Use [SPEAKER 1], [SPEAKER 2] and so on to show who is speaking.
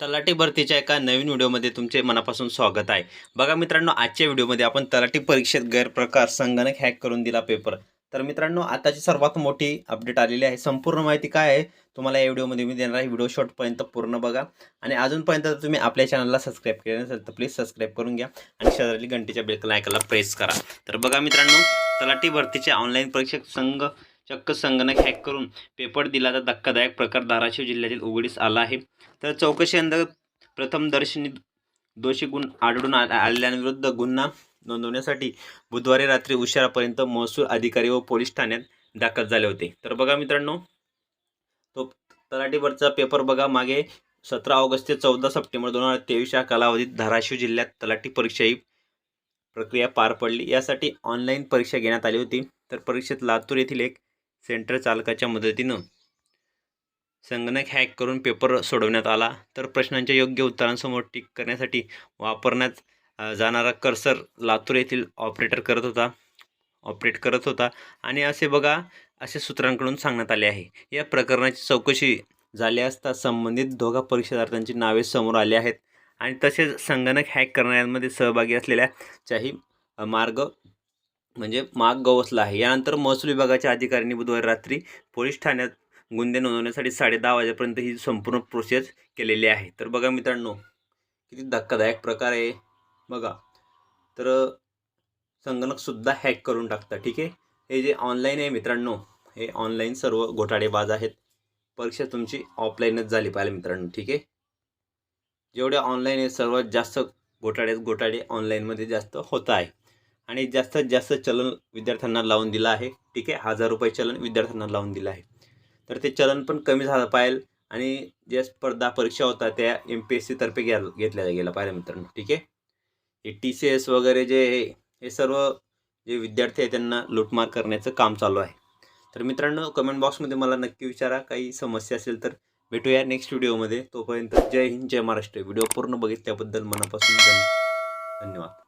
[SPEAKER 1] तलाठी भरतीच्या एका नवीन व्हिडिओमध्ये तुमचे मनापासून स्वागत आहे. बघा मित्रांनो आजच्या व्हिडिओमध्ये आपण तलाठी परीक्षेत गैरप्रकार संगणक हॅक करून दिला पेपर तर मित्रांनो आताची सर्वात मोठी अपडेट आलेली आहे. संपूर्ण माहिती काय आहे तुम्हाला या व्हिडिओमध्ये मी देणार आहे. व्हिडिओ शॉर्टपर्यंत पूर्ण बघा. आणि अजूनपर्यंत जर तुम्ही आपल्या चॅनलला सबस्क्राईब केले नसेल तर प्लीज सबस्क्राईब करून घ्या. आणि शेजारी घंटीच्या बेलकला ऐकायला प्रेस करा. तर बघा मित्रांनो तलाठी भरतीचे ऑनलाईन परीक्षक संघ चक्क संगणक हॅक करून पेपर दिल्याचा धक्कादायक प्रकार धाराशिव जिल्ह्यातील उघडीस आला आहे. तर चौकशी अंतर्गत प्रथमदर्शनी दोषी गुण आढळून आ- आलेल्यांविरुद्ध गुन्हा नोंदवण्यासाठी बुधवारी रात्री उशिरापर्यंत महसूल अधिकारी व पोलीस ठाण्यात दाखल झाले होते. तर बघा मित्रांनो तो तलाठीवरचा पेपर बघा. मागे सतरा ऑगस्ट ते चौदा सप्टेंबर दोन हजार तेवीस या कालावधीत धाराशिव जिल्ह्यात तलाठी परीक्षा ही प्रक्रिया पार पडली. यासाठी ऑनलाईन परीक्षा घेण्यात आली होती. तर परीक्षेत लातूर येथील एक सेंटर चालकाच्या मदतीनं संगणक हॅक करून पेपर सोडवण्यात आला. तर प्रश्नांच्या योग्य उत्तरांसमोर टिक करण्यासाठी वापरण्यात जाणारा कर्सर लातूर येथील ऑपरेटर करत होता. ऑपरेट करत होता. आणि असे बघा असे सूत्रांकडून सांगण्यात आले आहे. या प्रकरणाची चौकशी झाली असता संबंधित दोघा परीक्षार्थ्यांची नावे समोर आली आहेत. आणि तसेच संगणक हॅक करणाऱ्यांमध्ये सहभागी असलेल्याचाही मार्ग म्हणजे माग गवसला आहे. यानंतर महसूल विभागाच्या अधिकाऱ्यांनी बुधवारी रात्री पोलीस ठाण्यात गुन्हे नोंदवण्यासाठी साडे दहा वाजेपर्यंत ही संपूर्ण प्रोसेस केलेली आहे. तर बघा मित्रांनो किती धक्कादायक प्रकार आहे. बघा तर संगणकसुद्धा हॅक करून टाकतात ठीक आहे? हे जे ऑनलाईन आहे मित्रांनो हे ऑनलाईन सर्व घोटाळेबाज आहेत. परीक्षा तुमची ऑफलाईनच झाली पाहिजे मित्रांनो ठीक आहे? जेवढे ऑनलाईन आहे सर्वात जास्त घोटाळे घोटाळे ऑनलाईनमध्ये जास्त होत आहे. आणि जास्तीत जास्त चलन विद्यार्थ्यांना लावून दिलं आहे. ठीक आहे? हजार रुपये चलन विद्यार्थ्यांना लावून दिलं आहे. तर ते चलन पण कमी झालं पाहिजे आणि ज्या स्पर्धा परीक्षा होता त्या एम पी एस सीतर्फे घ्या घेतल्या गेल्या पाहिजे मित्रांनो. ठीक आहे? हे टी सी एस वगैरे जे हे सर्व जे विद्यार्थी आहे त्यांना लूटमार करण्याचं काम चालू आहे. तर मित्रांनो कमेंट बॉक्समध्ये मला नक्की विचारा. काही समस्या असेल तर भेटूया नेक्स्ट व्हिडिओमध्ये तोपर्यंत जय हिंद जय महाराष्ट्र. व्हिडिओ पूर्ण बघितल्याबद्दल मनापासून धन्यवाद.